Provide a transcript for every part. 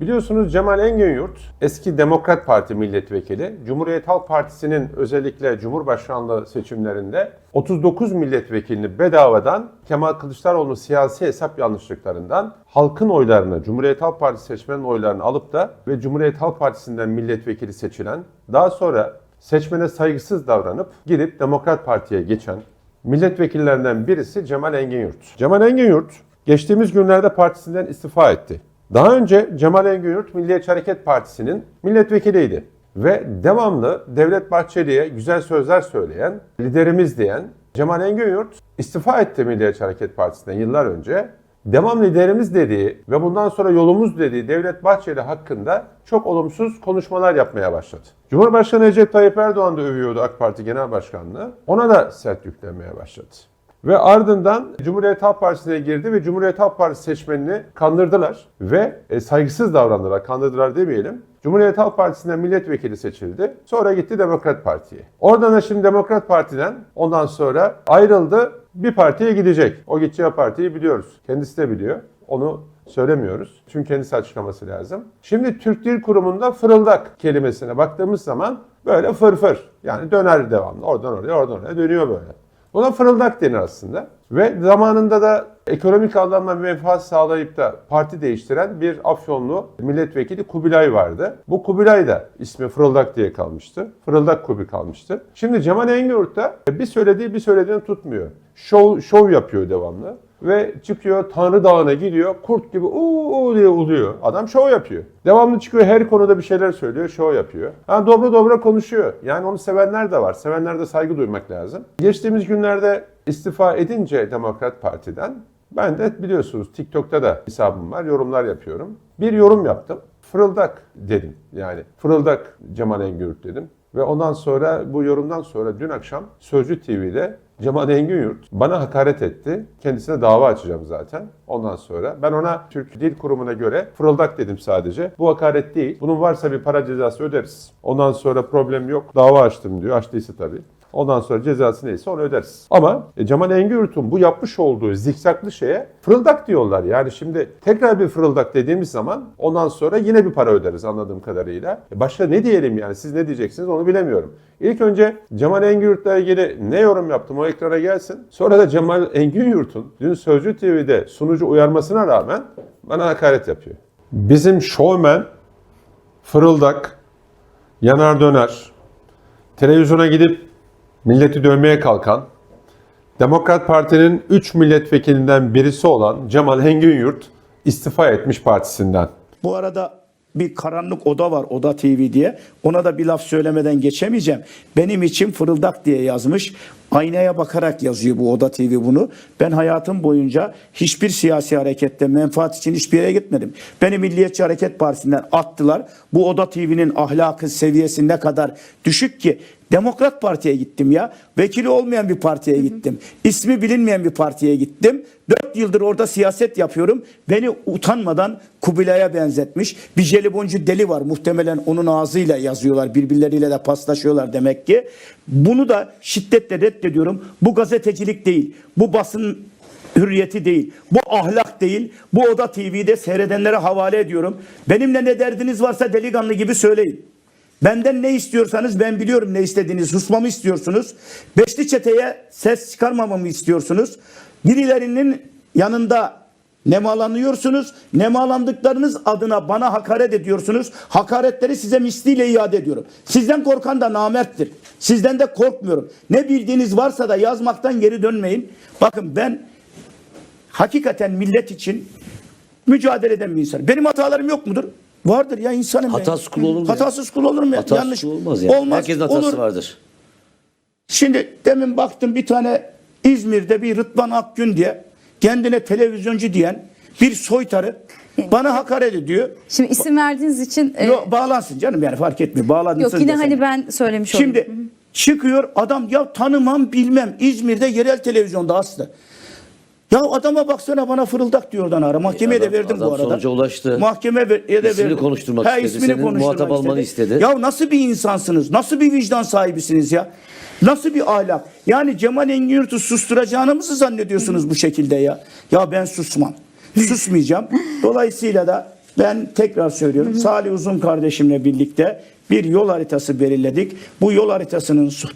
Biliyorsunuz Cemal Engin eski Demokrat Parti milletvekili, Cumhuriyet Halk Partisi'nin özellikle Cumhurbaşkanlığı seçimlerinde 39 milletvekilini bedavadan Kemal Kılıçdaroğlu'nun siyasi hesap yanlışlıklarından halkın oylarını, Cumhuriyet Halk Partisi seçmenin oylarını alıp da ve Cumhuriyet Halk Partisi'nden milletvekili seçilen, daha sonra seçmene saygısız davranıp gidip Demokrat Parti'ye geçen milletvekillerinden birisi Cemal Engin. Cemal Engin geçtiğimiz günlerde partisinden istifa etti. Daha önce Cemal Engin Milliyetçi Hareket Partisi'nin milletvekiliydi ve devamlı Devlet Bahçeli'ye güzel sözler söyleyen, liderimiz diyen Cemal Engin istifa etti Milliyetçi Hareket Partisi'nden yıllar önce. Devam liderimiz dediği ve bundan sonra yolumuz dediği Devlet Bahçeli hakkında çok olumsuz konuşmalar yapmaya başladı. Cumhurbaşkanı Recep Tayyip Erdoğan da övüyordu AK Parti Genel Başkanlığı. Ona da sert yüklenmeye başladı. Ve ardından Cumhuriyet Halk Partisi'ne girdi ve Cumhuriyet Halk Partisi seçmenini kandırdılar ve e, saygısız davrandılar, kandırdılar demeyelim. Cumhuriyet Halk Partisi'nden milletvekili seçildi. Sonra gitti Demokrat Parti'ye. Oradan da şimdi Demokrat Parti'den ondan sonra ayrıldı. Bir partiye gidecek. O gideceği partiyi biliyoruz. Kendisi de biliyor. Onu söylemiyoruz. Çünkü kendisi açıklaması lazım. Şimdi Türk Dil Kurumu'nda fırıldak kelimesine baktığımız zaman böyle fırfır. Yani döner devamlı. Oradan oraya, oradan oraya dönüyor böyle. Buna fırıldak denir aslında. Ve zamanında da ekonomik anlamda menfaat sağlayıp da parti değiştiren bir Afyonlu milletvekili Kubilay vardı. Bu Kubilay da ismi Fırıldak diye kalmıştı. Fırıldak Kubi kalmıştı. Şimdi Cemal Engurt da bir söylediği bir söylediğini tutmuyor. Şov, şov yapıyor devamlı. Ve çıkıyor Tanrı Dağı'na gidiyor. Kurt gibi uuu diye uluyor. Adam şov yapıyor. Devamlı çıkıyor her konuda bir şeyler söylüyor. Şov yapıyor. Ha, dobra dobra konuşuyor. Yani onu sevenler de var. Sevenler de saygı duymak lazım. Geçtiğimiz günlerde istifa edince Demokrat Parti'den ben de biliyorsunuz TikTok'ta da hesabım var. Yorumlar yapıyorum. Bir yorum yaptım. Fırıldak dedim. Yani fırıldak Cemal Engürük dedim. Ve ondan sonra bu yorumdan sonra dün akşam Sözcü TV'de Cemal Engin Yurt bana hakaret etti. Kendisine dava açacağım zaten. Ondan sonra ben ona Türk Dil Kurumu'na göre fırıldak dedim sadece. Bu hakaret değil. Bunun varsa bir para cezası öderiz. Ondan sonra problem yok. Dava açtım diyor. Açtıysa tabii. Ondan sonra cezası neyse onu öderiz. Ama e, Cemal Engin bu yapmış olduğu zikzaklı şeye fırıldak diyorlar. Yani şimdi tekrar bir fırıldak dediğimiz zaman ondan sonra yine bir para öderiz anladığım kadarıyla. E, başka ne diyelim yani siz ne diyeceksiniz onu bilemiyorum. İlk önce Cemal Engin ilgili ne yorum yaptım o ekrana gelsin. Sonra da Cemal Engin dün Sözcü TV'de sunucu uyarmasına rağmen bana hakaret yapıyor. Bizim şovmen fırıldak, yanar döner, televizyona gidip milleti dövmeye kalkan, Demokrat Parti'nin 3 milletvekilinden birisi olan Cemal Engin Yurt istifa etmiş partisinden. Bu arada bir karanlık oda var Oda TV diye. Ona da bir laf söylemeden geçemeyeceğim. Benim için fırıldak diye yazmış. Aynaya bakarak yazıyor bu Oda TV bunu. Ben hayatım boyunca hiçbir siyasi harekette menfaat için hiçbir yere gitmedim. Beni Milliyetçi Hareket Partisi'nden attılar. Bu Oda TV'nin ahlakı seviyesi ne kadar düşük ki Demokrat Parti'ye gittim ya. Vekili olmayan bir partiye gittim. İsmi bilinmeyen bir partiye gittim. Dört yıldır orada siyaset yapıyorum. Beni utanmadan Kubilay'a benzetmiş. Bir jeliboncu deli var. Muhtemelen onun ağzıyla yazıyorlar. Birbirleriyle de paslaşıyorlar demek ki. Bunu da şiddetle reddediyorum. Bu gazetecilik değil. Bu basın hürriyeti değil. Bu ahlak değil. Bu Oda TV'de seyredenlere havale ediyorum. Benimle ne derdiniz varsa delikanlı gibi söyleyin. Benden ne istiyorsanız ben biliyorum ne istediğinizi. Susmamı istiyorsunuz. Beşli çeteye ses çıkarmamamı istiyorsunuz. Birilerinin yanında nemalanıyorsunuz. Nemalandıklarınız adına bana hakaret ediyorsunuz. Hakaretleri size misliyle iade ediyorum. Sizden korkan da namerttir. Sizden de korkmuyorum. Ne bildiğiniz varsa da yazmaktan geri dönmeyin. Bakın ben hakikaten millet için mücadele eden bir insan. Benim hatalarım yok mudur? Vardır ya insanım. ben. Hatasız kul olur mu ya? Hatasız kul olur mu? ya? Hatasız Yanlış olmaz ya. Olmaz. Herkesin hatası olur. vardır. Şimdi demin baktım bir tane İzmir'de bir Rıdvan Akgün diye kendine televizyoncu diyen bir soytarı bana hakaret ediyor. Şimdi isim verdiğiniz için e, Yo, bağlansın canım yani fark etmiyor. Bağladın yok yine hani ben söylemiş oldum. Şimdi çıkıyor adam ya tanımam bilmem İzmir'de yerel televizyonda aslı. Ya adama baksana bana fırıldak diyor oradan ara. Mahkemeye de adam- verdim bu adam arada. sonuca ulaştı. Mahkemeye de İsmini verdim. konuşturmak He, istedi. ismini Senin konuşturmak muhatap almanı istedi. Ya nasıl bir insansınız? Nasıl bir vicdan sahibisiniz ya? Nasıl bir ahlak? Yani Cemal Engin susturacağını mı zannediyorsunuz bu şekilde ya? Ya ben susmam. Susmayacağım. Dolayısıyla da Ben tekrar söylüyorum. Salih Uzun kardeşimle birlikte bir yol haritası belirledik. Bu yol haritasının so-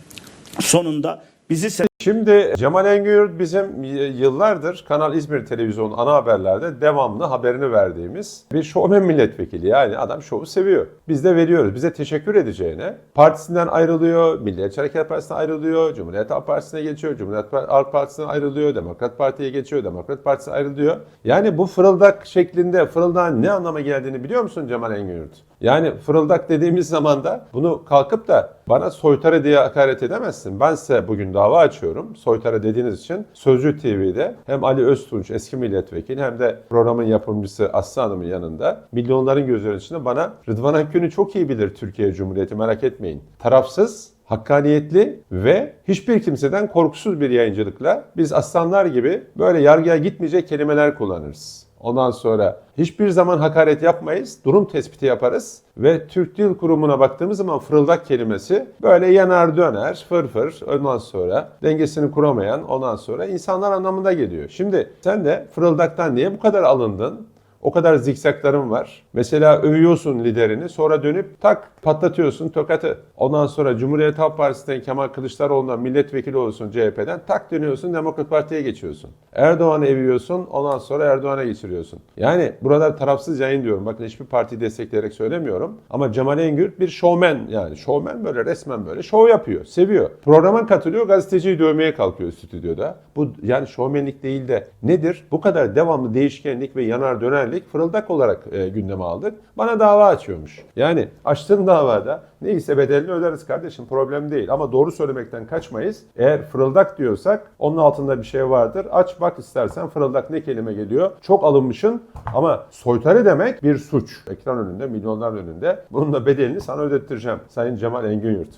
sonunda bizi Şimdi Cemal Engin bizim yıllardır Kanal İzmir Televizyonu ana haberlerde devamlı haberini verdiğimiz bir şovmen milletvekili. Yani adam şovu seviyor. Biz de veriyoruz. Bize teşekkür edeceğine partisinden ayrılıyor, Milliyetçi Hareket Partisi'ne ayrılıyor, Cumhuriyet Halk Partisi'ne geçiyor, Cumhuriyet Halk Partisi'ne ayrılıyor, Demokrat Parti'ye geçiyor, Demokrat Partisi'ne ayrılıyor. Yani bu fırıldak şeklinde fırıldağın ne anlama geldiğini biliyor musun Cemal Engin Yani fırıldak dediğimiz zaman da bunu kalkıp da bana soytarı diye hakaret edemezsin. Ben size bugün dava açıyorum. Soytarı dediğiniz için Sözcü TV'de hem Ali Öztunç eski milletvekili hem de programın yapımcısı Aslı Hanım'ın yanında milyonların gözlerinin içinde bana Rıdvan Akgün'ü çok iyi bilir Türkiye Cumhuriyeti merak etmeyin. Tarafsız, hakkaniyetli ve hiçbir kimseden korkusuz bir yayıncılıkla biz aslanlar gibi böyle yargıya gitmeyecek kelimeler kullanırız. Ondan sonra hiçbir zaman hakaret yapmayız, durum tespiti yaparız ve Türk Dil Kurumu'na baktığımız zaman fırıldak kelimesi böyle yanar döner, fır fır, ondan sonra dengesini kuramayan, ondan sonra insanlar anlamında geliyor. Şimdi sen de fırıldaktan niye bu kadar alındın? O kadar zikzakların var. Mesela övüyorsun liderini sonra dönüp tak patlatıyorsun tokatı. Ondan sonra Cumhuriyet Halk Partisi'nden Kemal Kılıçdaroğlu'ndan milletvekili olursun CHP'den tak dönüyorsun Demokrat Parti'ye geçiyorsun. Erdoğan'ı eviyorsun ondan sonra Erdoğan'a geçiriyorsun. Yani burada tarafsız yayın diyorum. Bakın hiçbir partiyi destekleyerek söylemiyorum. Ama Cemal Engürt bir şovmen yani. Şovmen böyle resmen böyle şov yapıyor. Seviyor. Programa katılıyor gazeteciyi dövmeye kalkıyor stüdyoda. Bu yani şovmenlik değil de nedir? Bu kadar devamlı değişkenlik ve yanar dönerlik fırıldak olarak e, gündeme aldık. Bana dava açıyormuş. Yani açtığın davada neyse bedelini öderiz kardeşim problem değil. Ama doğru söylemekten kaçmayız. Eğer fırıldak diyorsak onun altında bir şey vardır. Aç bak istersen fırıldak ne kelime geliyor. Çok alınmışın ama soytarı demek bir suç. Ekran önünde, milyonlar önünde. Bunun da bedelini sana ödettireceğim. Sayın Cemal Engin Yurt.